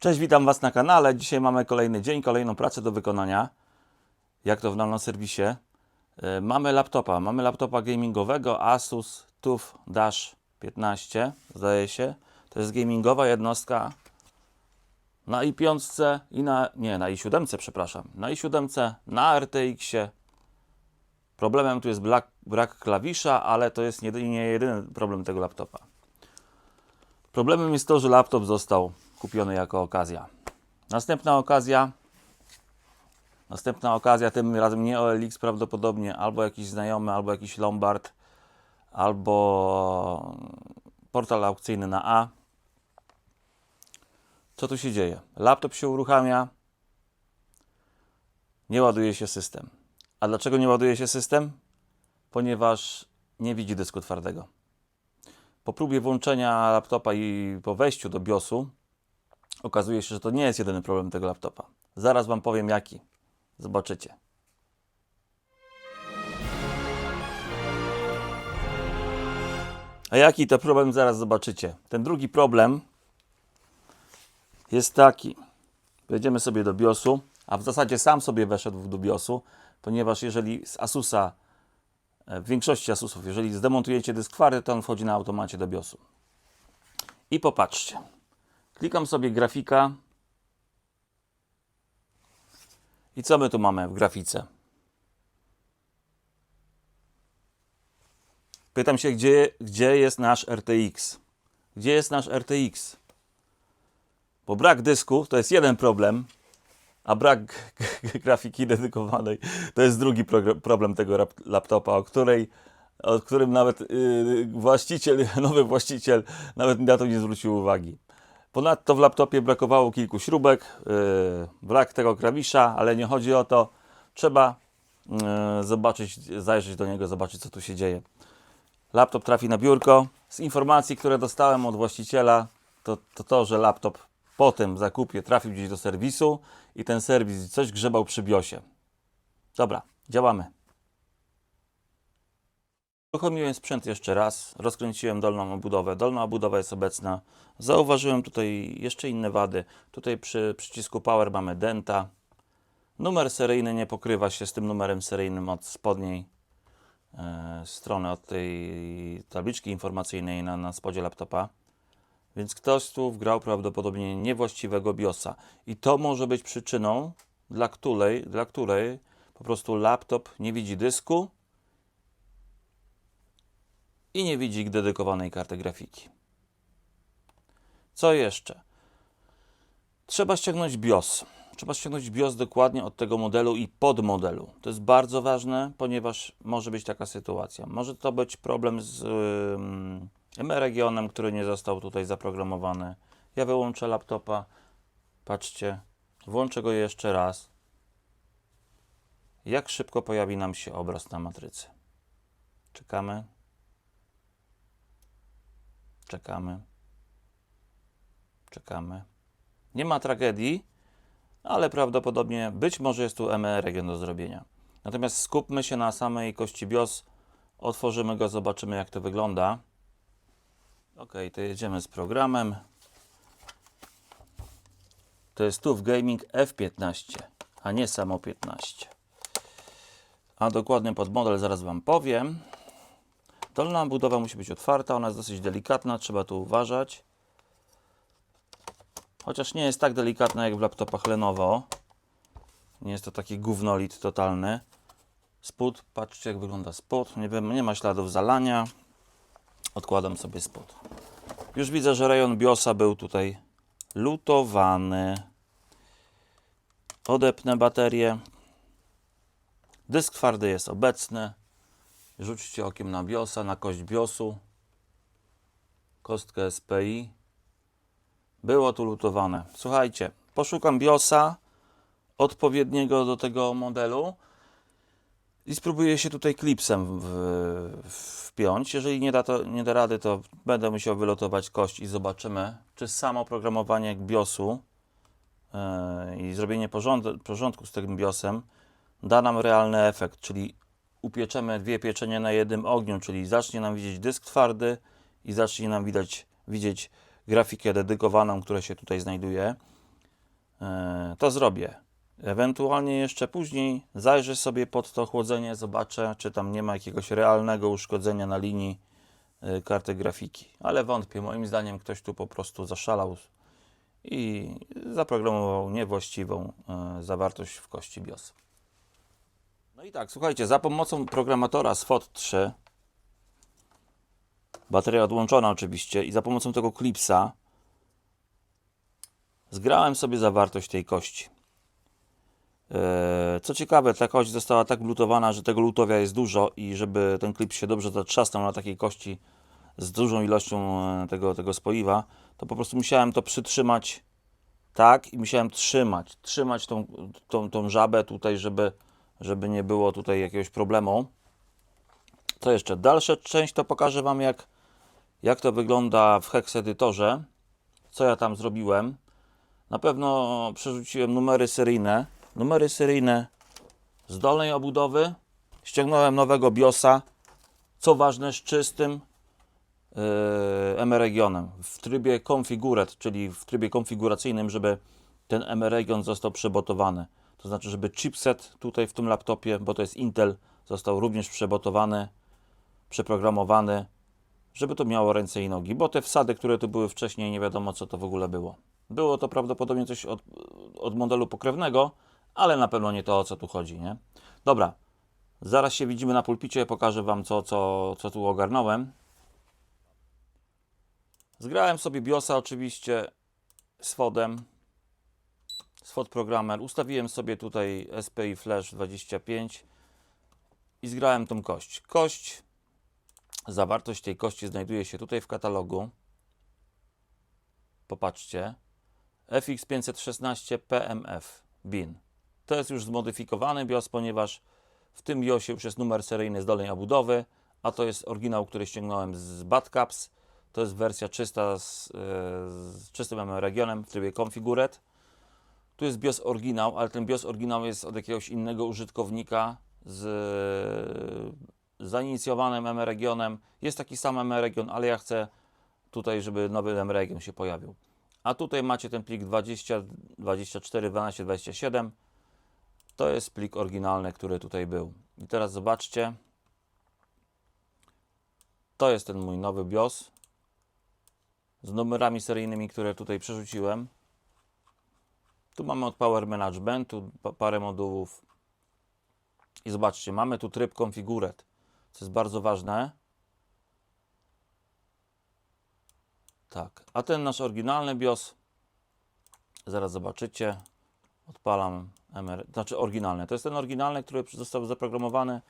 Cześć, witam Was na kanale. Dzisiaj mamy kolejny dzień, kolejną pracę do wykonania. Jak to w nano serwisie. E, Mamy laptopa, mamy laptopa gamingowego Asus TUF Dash 15, zdaje się. To jest gamingowa jednostka na i5 i na, nie, na i7, przepraszam. Na i7, na RTX-ie. Problemem tu jest brak, brak klawisza, ale to jest nie jedyny problem tego laptopa. Problemem jest to, że laptop został kupiony jako okazja. Następna okazja, następna okazja, tym razem nie OLX prawdopodobnie, albo jakiś znajomy, albo jakiś Lombard, albo portal aukcyjny na A. Co tu się dzieje? Laptop się uruchamia, nie ładuje się system. A dlaczego nie ładuje się system? Ponieważ nie widzi dysku twardego. Po próbie włączenia laptopa i po wejściu do BIOSu okazuje się, że to nie jest jedyny problem tego laptopa. Zaraz Wam powiem jaki. Zobaczycie. A jaki to problem zaraz zobaczycie. Ten drugi problem jest taki. Wejdziemy sobie do BIOSu, a w zasadzie sam sobie weszedł do BIOSu, ponieważ jeżeli z Asusa, e, w większości Asusów, jeżeli zdemontujecie dysk twardy, to on wchodzi na automacie do BIOSu. I popatrzcie. Klikam sobie grafika. I co my tu mamy w grafice? Pytam się, gdzie, gdzie jest nasz RTX? Gdzie jest nasz RTX? Bo brak dysku to jest jeden problem, a brak grafiki dedykowanej to jest drugi problem tego laptopa, o, której, o którym nawet yy, właściciel, nowy właściciel nawet na to nie zwrócił uwagi. Ponadto w laptopie brakowało kilku śrubek, yy, brak tego klawisza, ale nie chodzi o to. Trzeba yy, zobaczyć, zajrzeć do niego, zobaczyć co tu się dzieje. Laptop trafi na biurko. Z informacji, które dostałem od właściciela, to to, to że laptop po tym zakupie trafił gdzieś do serwisu i ten serwis coś grzebał przy BIOSie. Dobra, działamy. Uruchomiłem sprzęt jeszcze raz, rozkręciłem dolną obudowę. Dolna obudowa jest obecna. Zauważyłem tutaj jeszcze inne wady. Tutaj przy przycisku Power mamy denta. Numer seryjny nie pokrywa się z tym numerem seryjnym od spodniej e, strony, od tej tabliczki informacyjnej na, na spodzie laptopa. Więc ktoś tu wgrał prawdopodobnie niewłaściwego BIOSa. I to może być przyczyną, dla której, dla której po prostu laptop nie widzi dysku i nie widzi dedykowanej karty grafiki. Co jeszcze? Trzeba ściągnąć BIOS. Trzeba ściągnąć BIOS dokładnie od tego modelu i podmodelu. To jest bardzo ważne, ponieważ może być taka sytuacja. Może to być problem z yy, regionem, który nie został tutaj zaprogramowany. Ja wyłączę laptopa. Patrzcie, włączę go jeszcze raz. Jak szybko pojawi nam się obraz na matrycy. Czekamy. Czekamy. Czekamy. Nie ma tragedii, ale prawdopodobnie być może jest tu ME region do zrobienia. Natomiast skupmy się na samej kości BIOS. Otworzymy go, zobaczymy jak to wygląda. Ok, to jedziemy z programem. To jest tu w Gaming F15, a nie samo 15. A dokładny podmodel zaraz Wam powiem. Dolna budowa musi być otwarta, ona jest dosyć delikatna, trzeba tu uważać. Chociaż nie jest tak delikatna jak w laptopach Lenovo. Nie jest to taki gównolit totalny. Spód, patrzcie jak wygląda spód. Nie, nie ma śladów zalania. Odkładam sobie spód. Już widzę, że rejon BIOSa był tutaj lutowany. Odepnę baterię. Dysk twardy jest obecny. Rzućcie okiem na BIOSa, na kość BIOSu. Kostkę SPI. Było tu lutowane. Słuchajcie, poszukam BIOSa odpowiedniego do tego modelu i spróbuję się tutaj klipsem w, wpiąć. Jeżeli nie da, to, nie da rady, to będę musiał wylotować kość i zobaczymy, czy samo programowanie BIOSu yy, i zrobienie porząd, porządku z tym BIOSem da nam realny efekt, czyli upieczemy dwie pieczenie na jednym ogniu, czyli zacznie nam widzieć dysk twardy i zacznie nam widać, widzieć grafikę dedykowaną, która się tutaj znajduje. e, to zrobię. Ewentualnie jeszcze później zajrzę sobie pod to chłodzenie, zobaczę, czy tam nie ma jakiegoś realnego uszkodzenia na linii e, karty grafiki. Ale wątpię, moim zdaniem ktoś tu po prostu zaszalał i zaprogramował niewłaściwą e, zawartość w kości BIOS. No i tak, słuchajcie, za pomocą programatora SFOT 3, bateria odłączona oczywiście, i za pomocą tego klipsa zgrałem sobie zawartość tej kości. Eee, Co ciekawe, ta kość została tak lutowana, że tego lutowia jest dużo i żeby ten klip się dobrze zatrzasnął na takiej kości z dużą ilością e, tego, tego spoiwa, to po prostu musiałem to przytrzymać tak i musiałem trzymać, trzymać tą, tą, tą żabę tutaj, żeby, żeby nie było tutaj jakiegoś problemu. Co jeszcze? Dalsza część to pokażę Wam, jak, jak to wygląda w Hex edytorze, co ja tam zrobiłem. Na pewno przerzuciłem numery seryjne. Numery seryjne z dolnej obudowy. Ściągnąłem nowego BIOSa. Co ważne, z czystym yy, M-regionem w trybie configured, czyli w trybie konfiguracyjnym, żeby ten M-region został przebotowany. To znaczy, żeby chipset tutaj w tym laptopie, bo to jest Intel, został również przebotowany, przeprogramowany, żeby to miało ręce i nogi, bo te wsady, które tu były wcześniej, nie wiadomo co to w ogóle było. Było to prawdopodobnie coś od, od modelu pokrewnego, ale na pewno nie to, o co tu chodzi, nie? Dobra, zaraz się widzimy na pulpicie, pokażę Wam, co, co, co tu ogarnąłem. Zgrałem sobie BIOSa oczywiście z FODem, z FOD Programmer. Ustawiłem sobie tutaj SPI Flash 25 i zgrałem tą kość. Kość, zawartość tej kości znajduje się tutaj w katalogu. Popatrzcie. FX516 PMF BIN. To jest już zmodyfikowany BIOS, ponieważ w tym BIOSie już jest numer seryjny z dolnej obudowy, a to jest oryginał, który ściągnąłem z Badcaps. To jest wersja czysta z, yy, z czystym regionem w trybie Configured. Tu jest BIOS oryginał, ale ten BIOS oryginał jest od jakiegoś innego użytkownika z zainicjowanym M-regionem. Jest taki sam M-region, ale ja chcę tutaj, żeby nowy M-region się pojawił. A tutaj macie ten plik 20, 24, 12, 27. To jest plik oryginalny, który tutaj był. I teraz zobaczcie. To jest ten mój nowy BIOS z numerami seryjnymi, które tutaj przerzuciłem. Tu mamy od Power Managementu pa- parę modułów. I zobaczcie, mamy tu tryb Configured, co jest bardzo ważne. Tak, a ten nasz oryginalny BIOS, zaraz zobaczycie, odpalam MR, znaczy oryginalny. To jest ten oryginalny, który został zaprogramowany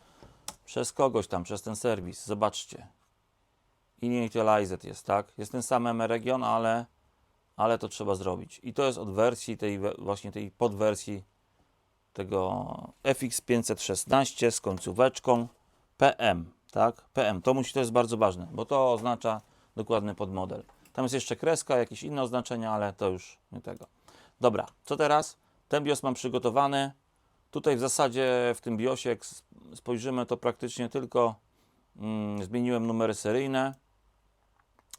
przez kogoś tam, przez ten serwis. Zobaczcie. Initialized jest, tak? Jest ten sam M-region, ale, ale to trzeba zrobić. I to jest od wersji tej, właśnie tej podwersji tego FX516 z końcóweczką PM, tak? PM, to musi, to jest bardzo ważne, bo to oznacza dokładny podmodel. Tam jest jeszcze kreska, jakieś inne oznaczenia, ale to już nie tego. Dobra, co teraz? Ten BIOS mam przygotowany. Tutaj w zasadzie w tym BIOSie, jak spojrzymy, to praktycznie tylko mm, zmieniłem numery seryjne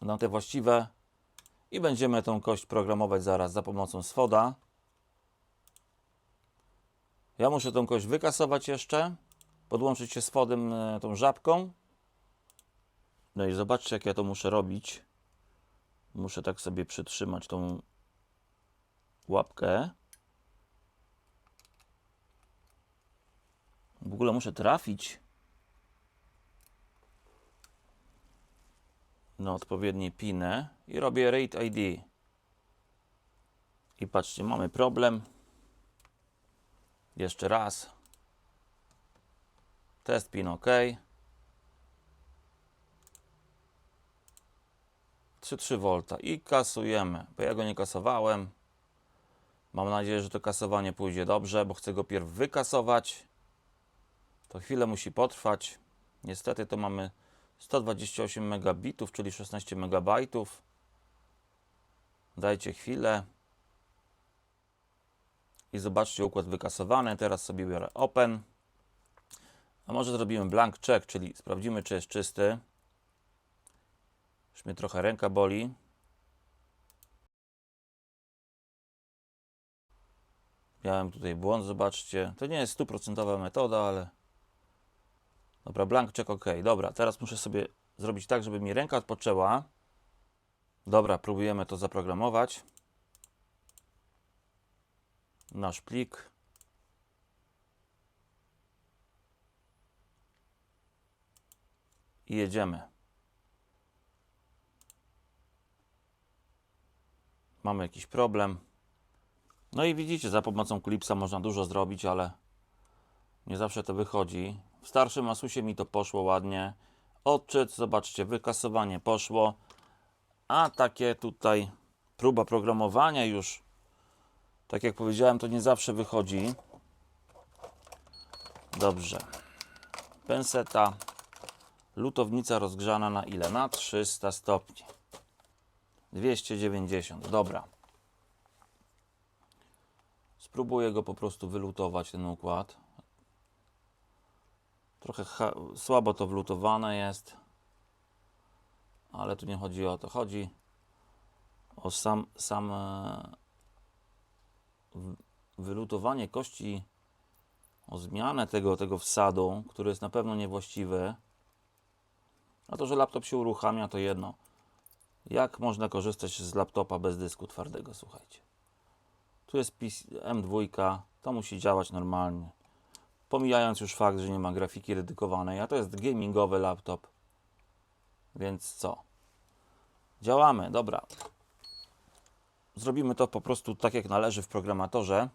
na te właściwe i będziemy tą kość programować zaraz za pomocą SFODa. Ja muszę tą kość wykasować jeszcze, podłączyć się z fodem e, tą żabką. No i zobaczcie, jak ja to muszę robić. Muszę tak sobie przytrzymać tą łapkę. W ogóle muszę trafić na odpowiednie piny i robię RAID ID. I patrzcie, mamy problem. Jeszcze raz. Test pin OK. 3,3 V i kasujemy, bo ja go nie kasowałem. Mam nadzieję, że to kasowanie pójdzie dobrze, bo chcę go pierw wykasować. To chwilę musi potrwać. Niestety to mamy 128 megabitów, czyli 16 megabajtów. Dajcie chwilę. I zobaczcie układ wykasowany. Teraz sobie biorę Open. A może zrobimy blank check, czyli sprawdzimy, czy jest czysty. Już mnie trochę ręka boli. Miałem tutaj błąd, zobaczcie. To nie jest stuprocentowa metoda, ale... Dobra, blank check OK. Dobra, teraz muszę sobie zrobić tak, żeby mi ręka odpoczęła. Dobra, próbujemy to zaprogramować. Nasz plik. I jedziemy. Mamy jakiś problem. No i widzicie, za pomocą Clipsa można dużo zrobić, ale nie zawsze to wychodzi. W starszym Asusie mi to poszło ładnie. Odczyt, zobaczcie, wykasowanie poszło. A takie tutaj próba programowania już, tak jak powiedziałem, to nie zawsze wychodzi. Dobrze. Penseta. Lutownica rozgrzana na ile? Na 300 stopni. 290. Dobra. Spróbuję go po prostu wylutować, ten układ. Trochę słabo to wlutowane jest. Ale tu nie chodzi o to. Chodzi o sam, sam e, wylutowanie kości, o zmianę tego, tego wsadu, który jest na pewno niewłaściwy. A to, że laptop się uruchamia, to jedno. Jak można korzystać z laptopa bez dysku twardego, słuchajcie. Tu jest PC M2, to musi działać normalnie. Pomijając już fakt, że nie ma grafiki redykowanej, a to jest gamingowy laptop. Więc co? Działamy, dobra. Zrobimy to po prostu tak, jak należy w programatorze.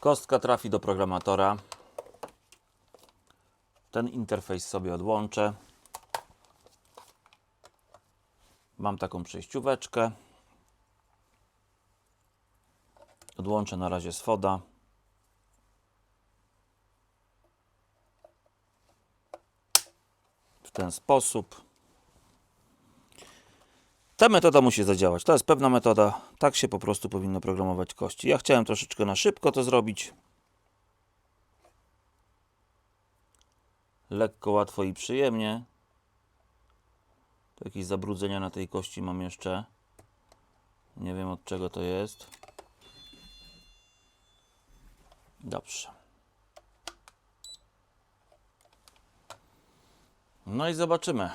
Kostka trafi do programatora. Ten interfejs sobie odłączę. Mam taką przejścióweczkę. Odłączę na razie z foda. W ten sposób. Ta metoda musi zadziałać. To jest pewna metoda. Tak się po prostu powinno programować kości. Ja chciałem troszeczkę na szybko to zrobić. Lekko, łatwo i przyjemnie. Tu jakieś zabrudzenia na tej kości mam jeszcze. Nie wiem od czego to jest. Dobrze. No i zobaczymy.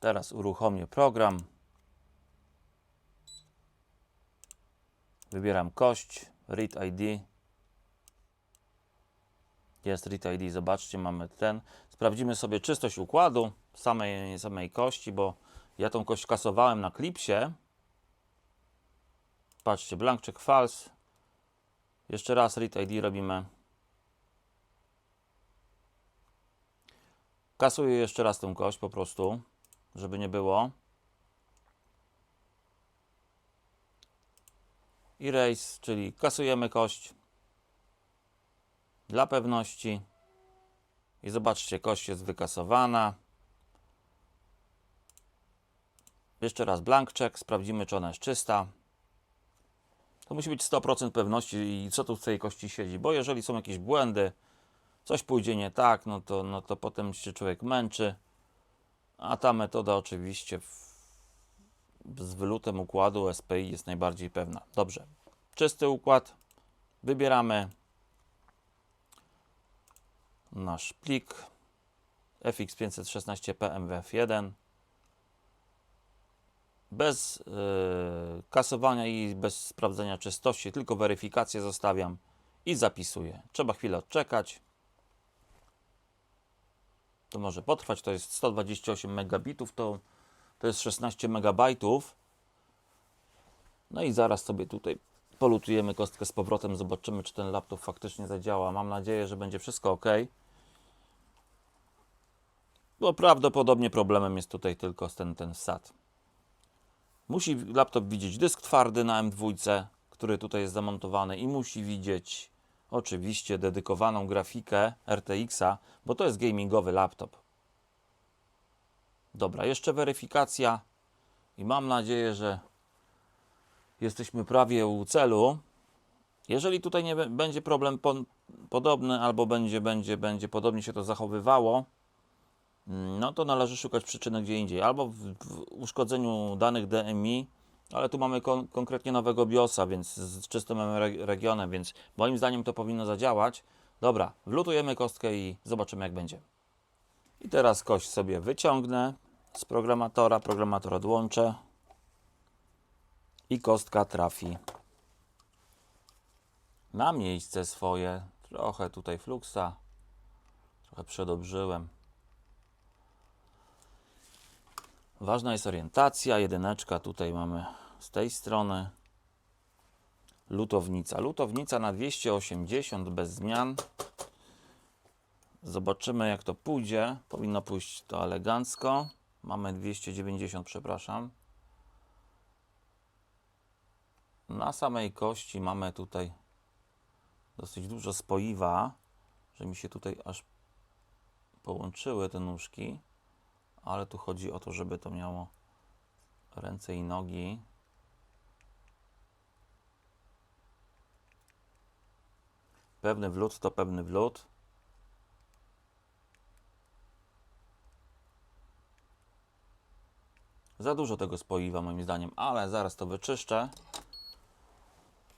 Teraz uruchomię program. Wybieram kość, read ID. Jest read ID, zobaczcie, mamy ten. Sprawdzimy sobie czystość układu samej, samej kości, bo ja tą kość kasowałem na klipsie. Patrzcie, blank check false. Jeszcze raz read ID robimy. Kasuję jeszcze raz tę kość po prostu, żeby nie było. Erase, czyli kasujemy kość dla pewności. I zobaczcie, kość jest wykasowana. Jeszcze raz blank check, sprawdzimy czy ona jest czysta. To musi być 100% pewności i co tu w tej kości siedzi, bo jeżeli są jakieś błędy, coś pójdzie nie tak, no to, no to potem się człowiek męczy. A ta metoda oczywiście w, z wylutem układu SPI jest najbardziej pewna. Dobrze, czysty układ. Wybieramy nasz plik fx516 pmwf1 bez yy, kasowania i bez sprawdzenia czystości, tylko weryfikację zostawiam i zapisuję. Trzeba chwilę odczekać. To może potrwać, to jest 128 megabitów, to, to jest 16 megabajtów. No i zaraz sobie tutaj polutujemy kostkę z powrotem, zobaczymy, czy ten laptop faktycznie zadziała. Mam nadzieję, że będzie wszystko ok. Bo prawdopodobnie problemem jest tutaj tylko ten, ten wsad. Musi laptop widzieć dysk twardy na M2, który tutaj jest zamontowany i musi widzieć oczywiście dedykowaną grafikę RTX-a, bo to jest gamingowy laptop. Dobra, jeszcze weryfikacja i mam nadzieję, że jesteśmy prawie u celu. Jeżeli tutaj nie będzie problem po, podobny albo będzie, będzie, będzie podobnie się to zachowywało, no to należy szukać przyczyny gdzie indziej. Albo w, w uszkodzeniu danych DMI, Ale tu mamy kon konkretnie nowego BIOSa, więc z czystym re regionem, więc moim zdaniem to powinno zadziałać. Dobra, wlutujemy kostkę i zobaczymy jak będzie. I teraz kość sobie wyciągnę z programatora, programator odłączę i kostka trafi na miejsce swoje. Trochę tutaj fluksa, trochę przedobrzyłem. Ważna jest orientacja. Jedyneczka tutaj mamy z tej strony. Lutownica. Lutownica na 280 bez zmian. Zobaczymy jak to pójdzie. Powinno pójść to elegancko. Mamy 290, przepraszam. Na samej kości mamy tutaj dosyć dużo spoiwa, że mi się tutaj aż połączyły te nóżki, ale tu chodzi o to, żeby to miało ręce i nogi. Pewny wlód to pewny wlód. Za dużo tego spoiwa moim zdaniem, ale zaraz to wyczyszczę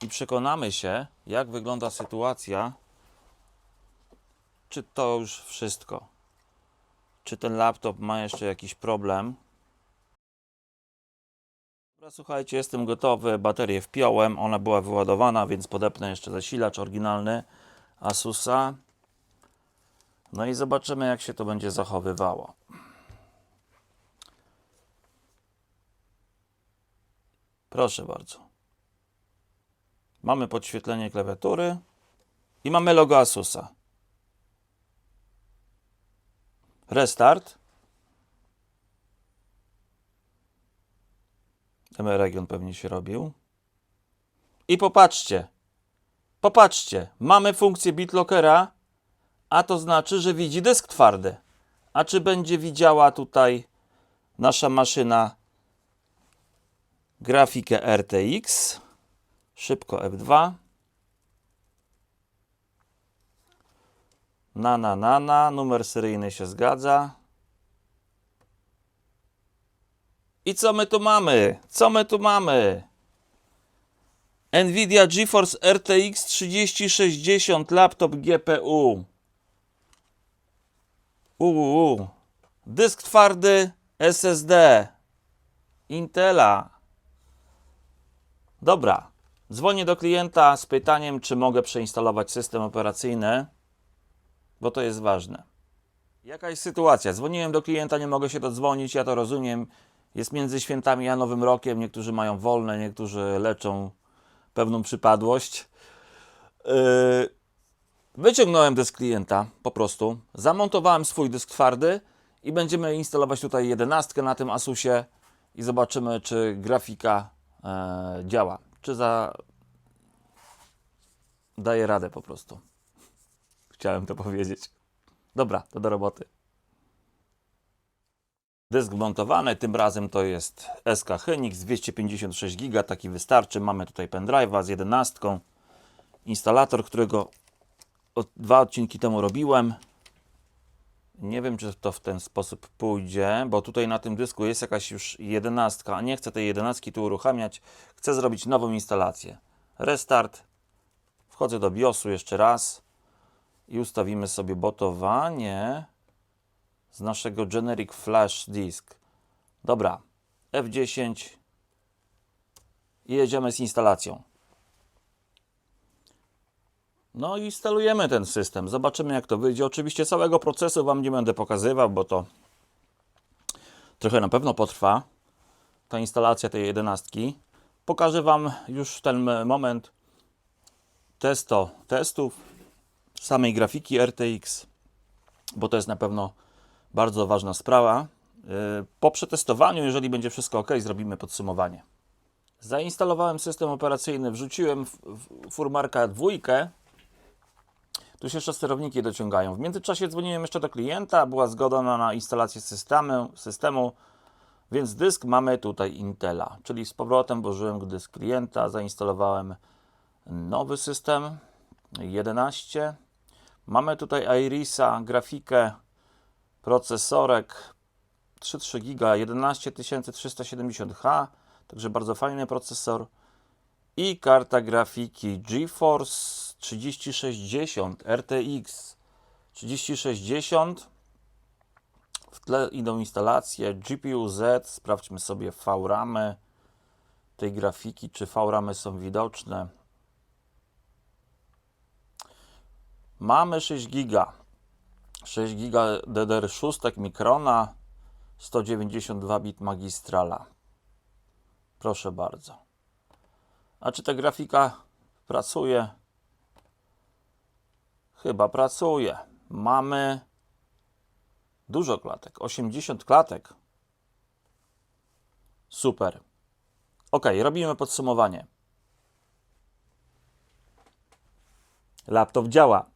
i przekonamy się, jak wygląda sytuacja. Czy to już wszystko? Czy ten laptop ma jeszcze jakiś problem? Dobra, słuchajcie, jestem gotowy. Baterię wpiąłem, ona była wyładowana, więc podepnę jeszcze zasilacz oryginalny Asusa. No i zobaczymy, jak się to będzie zachowywało. Proszę bardzo. Mamy podświetlenie klawiatury i mamy logo Asusa. Restart. region pewnie się robił. I popatrzcie. Popatrzcie. Mamy funkcję BitLockera, a to znaczy, że widzi dysk twardy. A czy będzie widziała tutaj nasza maszyna grafikę RTX? Szybko F2. Na, na, na. Numer seryjny się zgadza. I co my tu mamy? Co my tu mamy? Nvidia GeForce RTX 3060 laptop GPU. UUU. Dysk twardy SSD. Intela. Dobra. Dzwonię do klienta z pytaniem, czy mogę przeinstalować system operacyjny, bo to jest ważne. Jaka jest sytuacja? Dzwoniłem do klienta, nie mogę się dodzwonić, ja to rozumiem. Jest między świętami a Nowym Rokiem, niektórzy mają wolne, niektórzy leczą pewną przypadłość. Yy, wyciągnąłem dysk klienta po prostu, zamontowałem swój dysk twardy i będziemy instalować tutaj jedenastkę na tym Asusie i zobaczymy, czy grafika e, działa. Czy za daje radę po prostu. Chciałem to powiedzieć. Dobra, to do roboty. Dysk montowany, tym razem to jest SK Hynix 256 GB, taki wystarczy. Mamy tutaj pendrive'a z 11. Instalator, którego od, dwa odcinki temu robiłem. Nie wiem, czy to w ten sposób pójdzie, bo tutaj na tym dysku jest jakaś już 11, a nie chcę tej 11 tu uruchamiać. Chcę zrobić nową instalację. Restart. Wchodzę do BIOSu jeszcze raz i ustawimy sobie botowanie z naszego Generic Flash Disk. Dobra, F10 i jedziemy z instalacją. No i instalujemy ten system. Zobaczymy jak to wyjdzie. Oczywiście całego procesu Wam nie będę pokazywał, bo to trochę na pewno potrwa. Ta instalacja tej jedenastki. Pokażę Wam już ten moment testo testów samej grafiki RTX, bo to jest na pewno bardzo ważna sprawa. Yy, po przetestowaniu, jeżeli będzie wszystko ok, zrobimy podsumowanie. Zainstalowałem system operacyjny, wrzuciłem furmarka dwójkę. Tu się jeszcze sterowniki dociągają. W międzyczasie dzwoniłem jeszcze do klienta, była zgoda na instalację systemu, systemu, więc dysk mamy tutaj Intela, czyli z powrotem włożyłem dysk klienta, zainstalowałem nowy system 11. Mamy tutaj Irisa, grafikę, procesorek 3,3 GB, 11370H. Także bardzo fajny procesor. I karta grafiki GeForce 3060 RTX 3060. W tle idą instalacje GPU Z. Sprawdźmy sobie VRAMy tej grafiki, czy VRAMy są widoczne. Mamy 6 giga. 6 giga DDR6 Mikrona 192 bit magistrala. Proszę bardzo. A czy ta grafika pracuje? Chyba pracuje. Mamy dużo klatek, 80 klatek. Super. Ok, robimy podsumowanie. Laptop działa.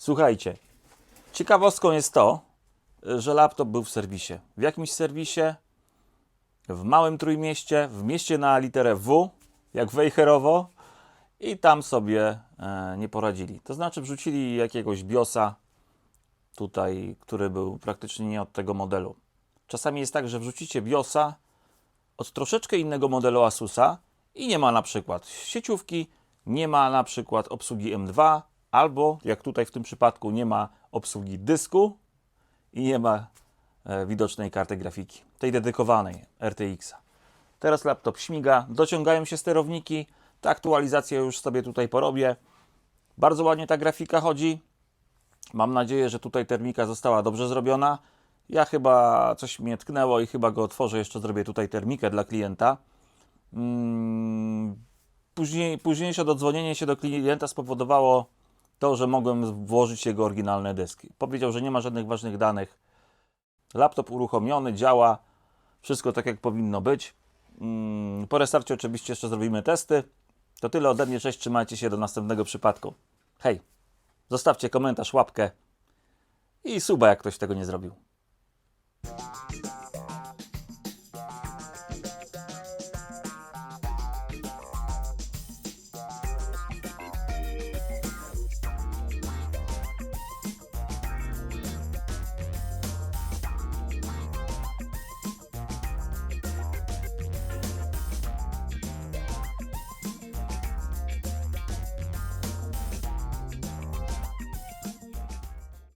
Słuchajcie, ciekawostką jest to, że laptop był w serwisie. W jakimś serwisie, w małym trójmieście, w mieście na literę W, jak Wejherowo, i tam sobie e, nie poradzili. To znaczy, wrzucili jakiegoś BIOSa tutaj, który był praktycznie nie od tego modelu. Czasami jest tak, że wrzucicie BIOSa od troszeczkę innego modelu Asusa i nie ma na przykład sieciówki, nie ma na przykład obsługi M2, albo jak tutaj w tym przypadku nie ma obsługi dysku i nie ma e, widocznej karty grafiki, tej dedykowanej RTX-a. Teraz laptop śmiga, dociągają się sterowniki, te aktualizacje już sobie tutaj porobię. Bardzo ładnie ta grafika chodzi. Mam nadzieję, że tutaj termika została dobrze zrobiona. Ja chyba coś mnie tknęło i chyba go otworzę. Jeszcze zrobię tutaj termikę dla klienta. Mm, Później, późniejsze dodzwonienie się do klienta spowodowało to, że mogłem włożyć jego oryginalne dyski. Powiedział, że nie ma żadnych ważnych danych. Laptop uruchomiony, działa. Wszystko tak, jak powinno być. Mm, Po restarcie oczywiście jeszcze zrobimy testy. To tyle ode mnie. Cześć, trzymajcie się do następnego przypadku. Hej, zostawcie komentarz, łapkę i suba, jak ktoś tego nie zrobił.